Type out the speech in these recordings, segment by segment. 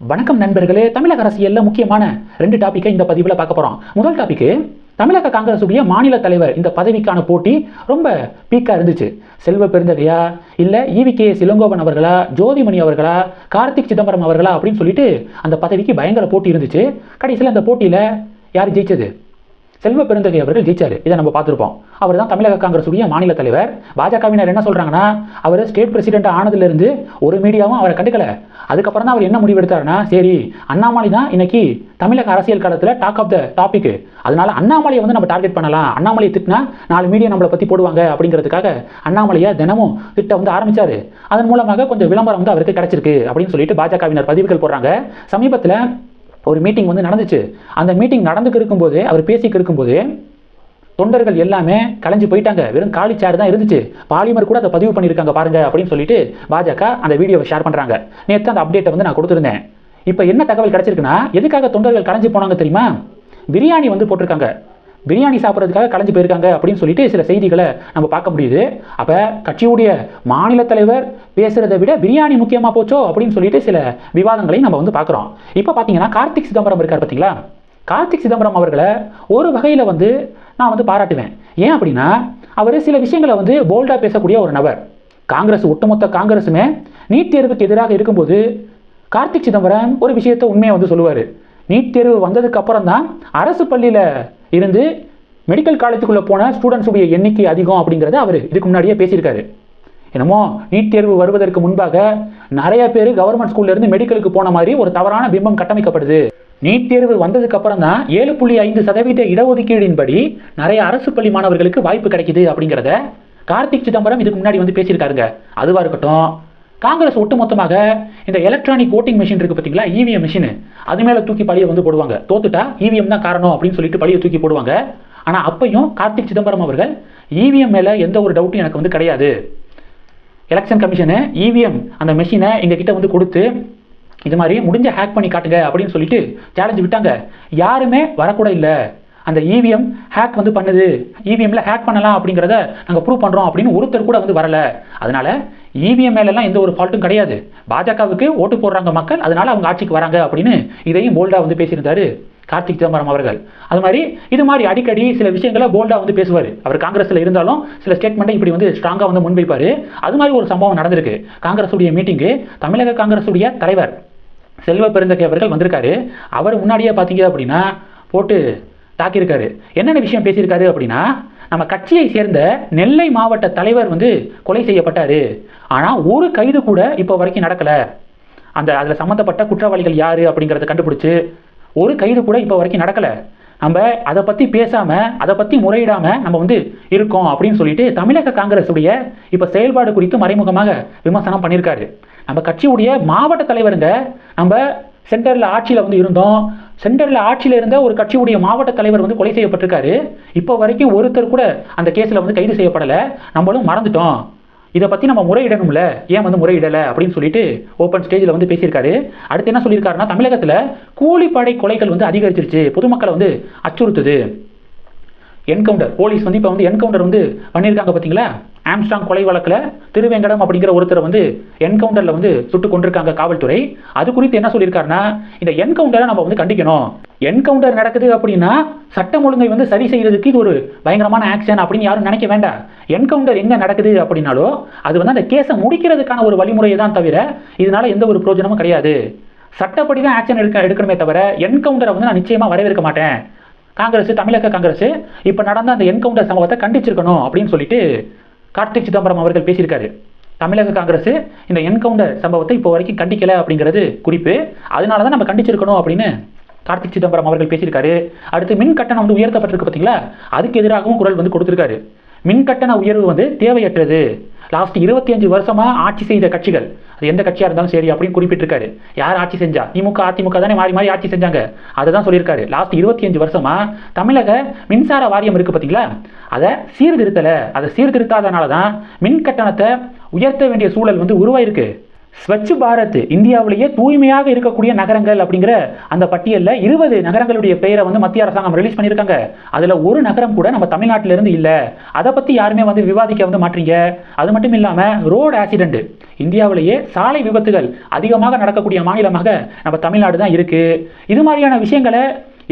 வணக்கம் நண்பர்களே தமிழக அரசியலில் முக்கியமான ரெண்டு டாப்பிக்கை இந்த பதிவில் பார்க்க போகிறோம் முதல் டாப்பிக்கு தமிழக காங்கிரஸ் உடைய மாநில தலைவர் இந்த பதவிக்கான போட்டி ரொம்ப பீக்காக இருந்துச்சு. செல்வ பெருந்தகையா இல்லை ஈவி கே சிலங்கோவன் அவர்களா ஜோதிமணி அவர்களா கார்த்திக் சிதம்பரம் அவர்களா அப்படின்னு சொல்லிட்டு அந்த பதவிக்கு பயங்கர போட்டி இருந்துச்சு. கடைசியில் அந்த போட்டியில் யார் ஜெயிச்சது? செல்வ பெருந்தகை அவர்கள் ஜெயிச்சார். இதை நம்ம பார்த்துருப்போம். அவர் தான் தமிழக காங்கிரசுடைய மாநில தலைவர். பாஜகவினர் என்ன சொல்கிறாங்கன்னா அவர் ஸ்டேட் பிரசிடென்ட் ஆனதுலேருந்து ஒரு மீடியாவும் அவரை கண்டுக்கல. அதுக்கப்புறம் தான் அவர் என்ன முடிவு எடுத்தாருன்னா சரி அண்ணாமலை தான் இன்னைக்கு தமிழக அரசியல் காலத்தில் டாக் ஆஃப் த டாபிக் அதனால அண்ணாமலையை வந்து நம்ம டார்கெட் பண்ணலாம். அண்ணாமலையை திட்டினா நாலு மீடியா நம்மளை பற்றி போடுவாங்க அப்படிங்கிறதுக்காக அண்ணாமலையை தினமும் திட்ட வந்து ஆரம்பித்தார் அதன் மூலமாக கொஞ்சம் விளம்பரம் வந்து அவருக்கு கிடச்சிருக்கு அப்படின்னு சொல்லிட்டு பாஜகவினர் பதிவுகள் போடுறாங்க. சமீபத்தில் ஒரு மீட்டிங் வந்து நடந்துச்சு. அந்த மீட்டிங் நடந்துக்கு இருக்கும்போது அவர் பேசிக்கு இருக்கும்போது தொண்டர்கள் எல்லாமே கலைஞ்சு போயிட்டாங்க. வெறும் காலி சேர் தான் இருந்துச்சு. பாலிமர் கூட அதை பதிவு பண்ணியிருக்காங்க பாருங்க அப்படின்னு சொல்லிட்டு பாஜக அந்த வீடியோவை ஷேர் பண்ணுறாங்க நேற்று அந்த அப்டேட்டை வந்து நான் கொடுத்துருந்தேன். இப்போ என்ன தகவல் கிடச்சிருக்குன்னா எதுக்காக தொண்டர்கள் கலைஞ்சு போனாங்க தெரியுமா? பிரியாணி வந்து போட்டிருக்காங்க. பிரியாணி சாப்பிட்றதுக்காக கலைஞ்சு போயிருக்காங்க அப்படின்னு சொல்லிட்டு சில செய்திகளை நம்ம பார்க்க முடியுது. அப்போ கட்சியுடைய மாநில தலைவர் பேசுகிறத விட பிரியாணி முக்கியமாக போச்சோ அப்படின்னு சொல்லிட்டு சில விவாதங்களையும் நம்ம வந்து பார்க்குறோம். இப்போ பார்த்தீங்கன்னா கார்த்திக் சிதம்பரம் இருக்கார் பார்த்தீங்களா கார்த்திக் சிதம்பரம் அவர்களை ஒரு வகையில் வந்து நான் வந்து பாராட்டுவேன். ஏன் அப்படின்னா அவர் சில விஷயங்களை வந்து போல்டாக பேசக்கூடிய ஒரு நபர். காங்கிரஸ் ஒட்டுமொத்த காங்கிரஸுமே நீட் தேர்வுக்கு எதிராக இருக்கும்போது கார்த்திக் சிதம்பரம் ஒரு விஷயத்தை உண்மையை வந்து சொல்லுவார். நீட் தேர்வு வந்ததுக்கு அப்புறம் தான் அரசு பள்ளியில் இருந்து மெடிக்கல் காலேஜுக்குள்ளே போன ஸ்டூடெண்ட்ஸுடைய எண்ணிக்கை அதிகம் அப்படிங்கிறத அவர் இதுக்கு முன்னாடியே பேசியிருக்காரு. என்னமோ நீட் தேர்வு வருவதற்கு முன்பாக நிறைய பேர் கவர்மெண்ட் ஸ்கூல்லேருந்து மெடிக்கலுக்கு போன மாதிரி ஒரு தவறான பிம்பம் கட்டமைக்கப்படுது. நீட் தேர்வு வந்ததுக்கு அப்புறம் தான் ஏழு புள்ளி ஐந்து சதவீத இடஒதுக்கீடின்படி நிறைய அரசு பள்ளி மாணவர்களுக்கு வாய்ப்பு கிடைக்குது அப்படிங்கிறத கார்த்திக் சிதம்பரம் இதுக்கு முன்னாடி வந்து பேசியிருக்காருங்க. அதுவாக இருக்கட்டும் காங்கிரஸ் ஒட்டுமொத்தமாக இந்த எலக்ட்ரானிக் ஓட்டிங் மிஷின் இருக்கு பார்த்தீங்களா இவிஎம் மிஷின் அது மேலே தூக்கி பழியை வந்து போடுவாங்க. தோத்துட்டா இவிஎம் தான் காரணம் அப்படின்னு சொல்லிட்டு பழியை தூக்கி போடுவாங்க. ஆனால் அப்பையும் கார்த்திக் சிதம்பரம் அவர்கள் இவிஎம் மேலே எந்த ஒரு டவுட்டும் எனக்கு வந்து கிடையாது. எலெக்ஷன் கமிஷனு இவிஎம் அந்த மெஷினை எங்ககிட்ட வந்து கொடுத்து இது மாதிரி முடிஞ்ச ஹேக் பண்ணி காட்டுங்க அப்படின்னு சொல்லிட்டு சேலஞ்சு விட்டாங்க. யாருமே வரக்கூட இல்லை. அந்த இவிஎம் ஹேக் வந்து பண்ணுது. இவிஎம்ல ஹேக் பண்ணலாம் அப்படிங்கிறத நாங்கள் ப்ரூவ் பண்ணுறோம் அப்படின்னு ஒருத்தர் கூட வந்து வரல. அதனால இவிஎம் மேலெல்லாம் எந்த ஒரு ஃபால்ட்டும் கிடையாது. பாஜகவுக்கு ஓட்டு போடுறாங்க மக்கள் அதனால அவங்க ஆட்சிக்கு வராங்க அப்படின்னு இதையும் போல்டாக வந்து பேசியிருந்தாரு கார்த்திக் சிதம்பரம் அவர்கள். அது மாதிரி இது மாதிரி அடிக்கடி சில விஷயங்களை போல்டாக வந்து பேசுவார். அவர் காங்கிரஸில் இருந்தாலும் சில ஸ்டேட்மெண்ட்டை இப்படி வந்து ஸ்ட்ராங்காக வந்து முன்வைப்பார். அது மாதிரி ஒரு சம்பவம் நடந்திருக்கு. காங்கிரஸுடைய மீட்டிங்கு தமிழக காங்கிரஸுடைய தலைவர் செல்வ பெருந்தகை அவர்கள் வந்திருக்காரு. அவர் முன்னாடியே பார்த்தீங்க அப்படின்னா போட்டு தாக்கியிருக்காரு. என்னென்ன விஷயம் பேசியிருக்காரு அப்படின்னா நம்ம கட்சியை சேர்ந்த நெல்லை மாவட்ட தலைவர் வந்து கொலை செய்யப்பட்டார். ஆனால் ஒரு கைது கூட இப்போ வரைக்கும் நடக்கலை. அந்த அதில் சம்மந்தப்பட்ட குற்றவாளிகள் யார் அப்படிங்கிறத கண்டுபிடிச்சு ஒரு கைது கூட இப்போ வரைக்கும் நடக்கலை. நம்ம அதை பற்றி பேசாமல் அதை பற்றி முறையிடாமல் நம்ம வந்து இருக்கோம் அப்படின்னு சொல்லிட்டு தமிழக காங்கிரஸுடைய இப்போ செயல்பாடு குறித்து மறைமுகமாக விமர்சனம் பண்ணியிருக்காரு நம்ம கட்சியுடைய மாவட்ட தலைவருங்க நம்ம சென்டரில் ஆட்சியில் வந்து இருந்தோம். சென்டரில் ஆட்சியில் இருந்த ஒரு கட்சியுடைய மாவட்ட தலைவர் வந்து கொலை செய்யப்பட்டிருக்காரு. இப்போ வரைக்கும் ஒருத்தர் கூட அந்த கேஸில் வந்து கைது செய்யப்படலை. நம்மளும் மறந்துட்டோம். இதை பற்றி நம்ம முறையிடணும்ல. ஏன் வந்து முறையிடலை அப்படின்னு சொல்லிட்டு ஓப்பன் ஸ்டேஜில் வந்து பேசியிருக்காரு. அடுத்து என்ன சொல்லியிருக்காருன்னா தமிழகத்தில் கூலிப்படை கொலைகள் வந்து அதிகரிச்சிருச்சு. பொதுமக்களை வந்து அச்சுறுத்துது. என்கவுண்டர் போலீஸ் வந்து இப்போ வந்து என்கவுண்டர் வந்து பண்ணியிருக்காங்க பார்த்தீங்களா ஆம்ஸ்டாங் கொலை வழக்கில் திருவேங்கடம் அப்படிங்கிற ஒருத்தர் வந்து என்கவுண்டரில் வந்து சுட்டு கொண்டிருக்காங்க காவல்துறை. அது குறித்து என்ன சொல்லியிருக்காருன்னா இந்த என்கவுண்டரை நம்ம வந்து கண்டிக்கணும். என்கவுண்டர் நடக்குது அப்படின்னா சட்டம் ஒழுங்கை வந்து சரி செய்யறதுக்கு இது ஒரு பயங்கரமான ஆக்ஷன் அப்படின்னு யாரும் நினைக்க வேண்டாம். என்கவுண்டர் எங்கே நடக்குது அப்படின்னாலோ அது வந்து அந்த கேஸை முடிக்கிறதுக்கான ஒரு வழிமுறையை தான் தவிர இதனால எந்த ஒரு பிரயோஜனமும் கிடையாது. சட்டப்படி தான் ஆக்ஷன் எடுக்க எடுக்கணுமே தவிர என்கவுண்டரை வந்து நான் நிச்சயமாக வரவேற்க மாட்டேன். காங்கிரஸ் தமிழக காங்கிரஸ் இப்போ நடந்த அந்த என்கவுண்டர் சம்பவத்தை கண்டிச்சிருக்கணும் அப்படின்னு சொல்லிட்டு கார்த்திக் சிதம்பரம் அவர்கள் பேசியிருக்காரு. தமிழக காங்கிரஸ் இந்த என்கவுண்டர் சம்பவத்தை இப்போ வரைக்கும் கண்டிக்கல அப்படிங்கிறது குறிப்பு. அதனால தான் நம்ம கண்டிச்சிருக்கணும் அப்படின்னு கார்த்திக் சிதம்பரம் அவர்கள் பேசியிருக்காரு. அடுத்து மின் கட்டணம் வந்து உயர்த்தப்பட்டிருக்கு பார்த்தீங்களா அதுக்கு எதிராகவும் குரல் வந்து கொடுத்திருக்காரு. மின் கட்டண உயர்வு வந்து தேவையற்றது. லாஸ்ட் இருபத்தி அஞ்சு வருஷமா ஆட்சி செய்த கட்சிகள். அது எந்த கட்சியாக இருந்தாலும் சரி அப்படின்னு குறிப்பிட்டிருக்காரு. யார் ஆட்சி செஞ்சா? திமுக அதிமுக தானே மாறி மாறி ஆட்சி செஞ்சாங்க. அதை தான் சொல்லியிருக்காரு. லாஸ்ட் இருபத்தி அஞ்சு வருஷமா தமிழக மின்சார வாரியம் இருக்கு பார்த்தீங்களா? அதை சீர்திருத்தலை. அதை சீர்திருத்தாதனால தான் மின் கட்டணத்தை உயர்த்த வேண்டிய சூழல் வந்து உருவாயிருக்கு. ஸ்வச் பாரத் இந்தியாவிலேயே தூய்மையாக இருக்கக்கூடிய நகரங்கள் அப்படிங்கிற அந்த பட்டியலில் இருபது நகரங்களுடைய பெயரை வந்து மத்திய அரசாங்கம் ரிலீஸ் பண்ணியிருக்காங்க. அதில் ஒரு நகரம் கூட நம்ம தமிழ்நாட்டிலேருந்து இல்லை. அதை பற்றி யாருமே வந்து விவாதிக்க வந்து மாட்டீங்க. அது மட்டும் இல்லாமல் ரோடு ஆக்சிடென்ட் இந்தியாவிலேயே சாலை விபத்துகள் அதிகமாக நடக்கக்கூடிய மாநிலமாக நம்ம தமிழ்நாடு தான் இருக்குது இது மாதிரியான விஷயங்களை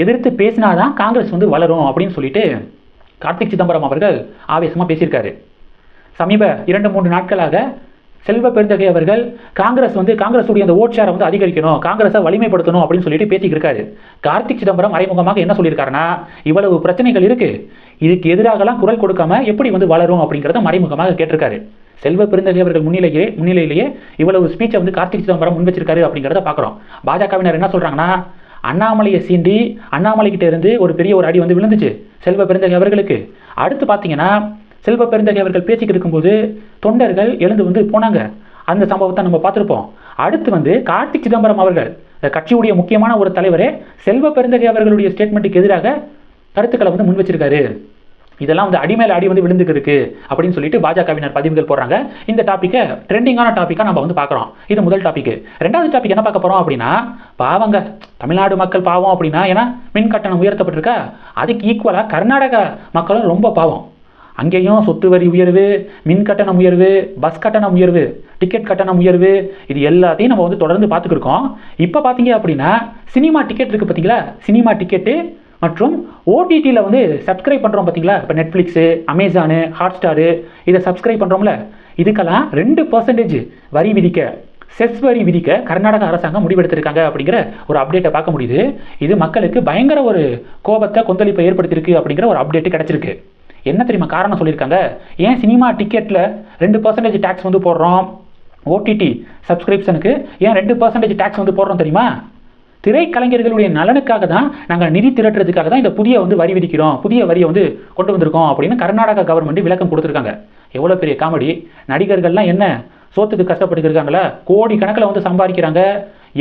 எதிர்த்து பேசினாதான் காங்கிரஸ் வந்து வளரும் அப்படின்னு சொல்லிட்டு கார்த்திக் சிதம்பரம் அவர்கள் ஆவேசமாக பேசியிருக்காரு. சமீப இரண்டு மூன்று நாட்களாக செல்வ பெருந்தகை அவர்கள் காங்கிரஸ் வந்து காங்கிரஸுடைய அந்த ஓட் ஷேரை வந்து அதிகரிக்கணும் காங்கிரஸை வலிமைப்படுத்தணும் அப்படின்னு சொல்லிட்டு பேசிக்கிட்டு இருக்காரு. கார்த்திக் சிதம்பரம் மறைமுகமாக என்ன சொல்லியிருக்காருன்னா இவ்வளவு பிரச்சனைகள் இருக்கு இதுக்கு எதிராகலாம் குரல் கொடுக்காம எப்படி வந்து வளரும் அப்படிங்கிறத மறைமுகமாக கேட்டிருக்காரு. செல்வ பெருந்தகை அவர்கள் முன்னிலையிலே முன்னிலையிலேயே இவ்வளவு ஸ்பீச்சை வந்து கார்த்திக் சிதம்பரம் முன் வச்சிருக்காரு அப்படிங்கிறத பார்க்குறோம். பாஜகவினர் என்ன சொல்கிறாங்கன்னா அண்ணாமலையை சீண்டி அண்ணாமலை இருந்து ஒரு பெரிய ஒரு அடி வந்து விழுந்துச்சு செல்வ பெருந்தகை அவர்களுக்கு. அடுத்து பார்த்தீங்கன்னா செல்வ பெருந்தகை அவர்கள் பேசிக்கிட்டு இருக்கும்போது தொண்டர்கள் எழுந்து வந்து போனாங்க. அந்த சம்பவத்தை நம்ம பார்த்துருப்போம். அடுத்து வந்து கார்த்திக் சிதம்பரம் அவர்கள் கட்சியுடைய முக்கியமான ஒரு தலைவரே செல்வ பெருந்தகை அவர்களுடைய ஸ்டேட்மெண்ட்டுக்கு எதிராக கருத்துக்களை வந்து முன் வச்சிருக்காரு. இதெல்லாம் வந்து அடிமேல அடி வந்து விழுந்துக்கு இருக்கு அப்படின்னு சொல்லிட்டு பாஜகவினர் பதிவுகள் போடுறாங்க. இந்த டாப்பிக்கை ட்ரெண்டிங்கான டாப்பிக்காக நம்ம வந்து பார்க்குறோம். இது முதல் டாபிக் ரெண்டாவது டாபிக் என்ன பார்க்க போகிறோம் அப்படின்னா பாவங்க தமிழ்நாடு மக்கள் பாவம் அப்படின்னா ஏன்னா மின் கட்டணம் உயர்த்தப்பட்டிருக்கா? அதுக்கு ஈக்குவலாக கர்நாடக மக்களும் ரொம்ப பாவம். அங்கேயும் சொத்து வரி உயர்வு மின் கட்டணம் உயர்வு பஸ் கட்டணம் உயர்வு டிக்கெட் கட்டணம் உயர்வு இது எல்லாத்தையும் நம்ம வந்து தொடர்ந்து பார்த்துக்கிருக்கோம் இப்போ பார்த்தீங்க அப்படின்னா சினிமா டிக்கெட் இருக்குது பார்த்தீங்களா? சினிமா டிக்கெட்டு மற்றும் ஓடிடியில் வந்து சப்ஸ்கிரைப் பண்ணுறோம் பார்த்தீங்களா? இப்போ நெட்ஃப்ளிக்ஸு அமேசானு ஹாட்ஸ்டாரு இதை சப்ஸ்கிரைப் பண்ணுறோம்ல இதுக்கெல்லாம் ரெண்டு பர்சன்டேஜ் வரி விதிக்க செஸ் வரி விதிக்க கர்நாடக அரசாங்கம் முடிவெடுத்திருக்காங்க அப்படிங்கிற ஒரு அப்டேட்டை பார்க்க முடியுது. இது மக்களுக்கு பயங்கர ஒரு கோபத்தை கொந்தளிப்பை ஏற்படுத்தியிருக்கு அப்படிங்கிற ஒரு அப்டேட் கிடச்சிருக்கு. என்ன தெரியுமா காரணம் சொல்லியிருக்காங்க? ஏன் சினிமா டிக்கெட்டில் ரெண்டு பர்சன்டேஜ் டேக்ஸ் வந்து போடுறோம்? ஓடிடி சப்ஸ்கிரிப்ஷனுக்கு ஏன் ரெண்டு பர்சன்டேஜ் டேக்ஸ் வந்து போடுறோம் தெரியுமா? திரைக்கலைஞர்களுடைய நலனுக்காக தான் நாங்கள் நிதி திரட்டுறதுக்காக தான் இந்த புதிய வந்து வரி விதிக்கிறோம். புதிய வரியை வந்து கொண்டு வந்திருக்கோம் அப்படின்னு கர்நாடகா கவர்மெண்ட் விளக்கம் கொடுத்துருக்காங்க. எவ்வளோ பெரிய காமெடி. நடிகர்கள்லாம் என்ன சோத்துக்கு கஷ்டப்பட்டு இருக்காங்களா? கோடி கணக்கில் வந்து சம்பாதிக்கிறாங்க.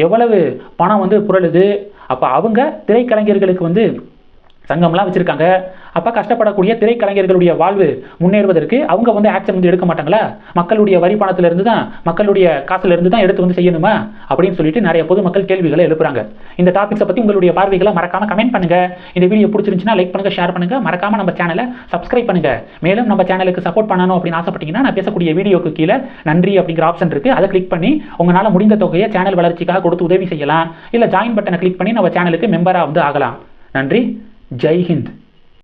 எவ்வளவு பணம் வந்து புரளுது. அப்போ அவங்க திரைக்கலைஞர்களுக்கு வந்து சங்கம்லாம் வச்சுருக்காங்க. அப்போ கஷ்டப்படக்கூடிய திரைக்கலைஞர்களுடைய வாழ்வு முன்னேறுவதற்கு அவங்க வந்து ஆக்ஷன் வந்து எடுக்க மாட்டாங்களா? மக்களுடைய வரி பணத்திலிருந்து தான் மக்களுடைய காசுலேருந்து தான் எடுத்து வந்து செய்யணுமா? அப்படின்னு சொல்லிட்டு நிறைய பொதுமக்கள் கேள்விகளை எழுப்புறாங்க. இந்த டாபிக்ஸை பற்றி உங்களுடைய பார்வைகளை மறக்காம கமெண்ட் பண்ணுங்கள் இந்த வீடியோ பிடிச்சிருந்துச்சுன்னா லைக் பண்ணுங்கள் ஷேர் பண்ணுங்கள் மறக்காம நம்ம சேனலை சப்ஸ்கிரைப் பண்ணுங்கள் மேலும் நம்ம சேனலுக்கு சப்போர்ட் பண்ணணும் அப்படின்னு ஆசைப்பட்டீங்கன்னா நான் பேசக்கூடிய வீடியோக்கு கீழே நன்றி அப்படிங்கிற ஆப்ஷன் இருக்குது அதை கிளிக் பண்ணி உங்களால் முடிந்த தொகையை சேனல் வளர்ச்சிக்காக கொடுத்து உதவி செய்யலாம். இல்லை ஜாயின் பட்டனை கிளிக் பண்ணி நம்ம சேனலுக்கு மெம்பராக வந்து ஆகலாம். நன்றி. Jai Hind.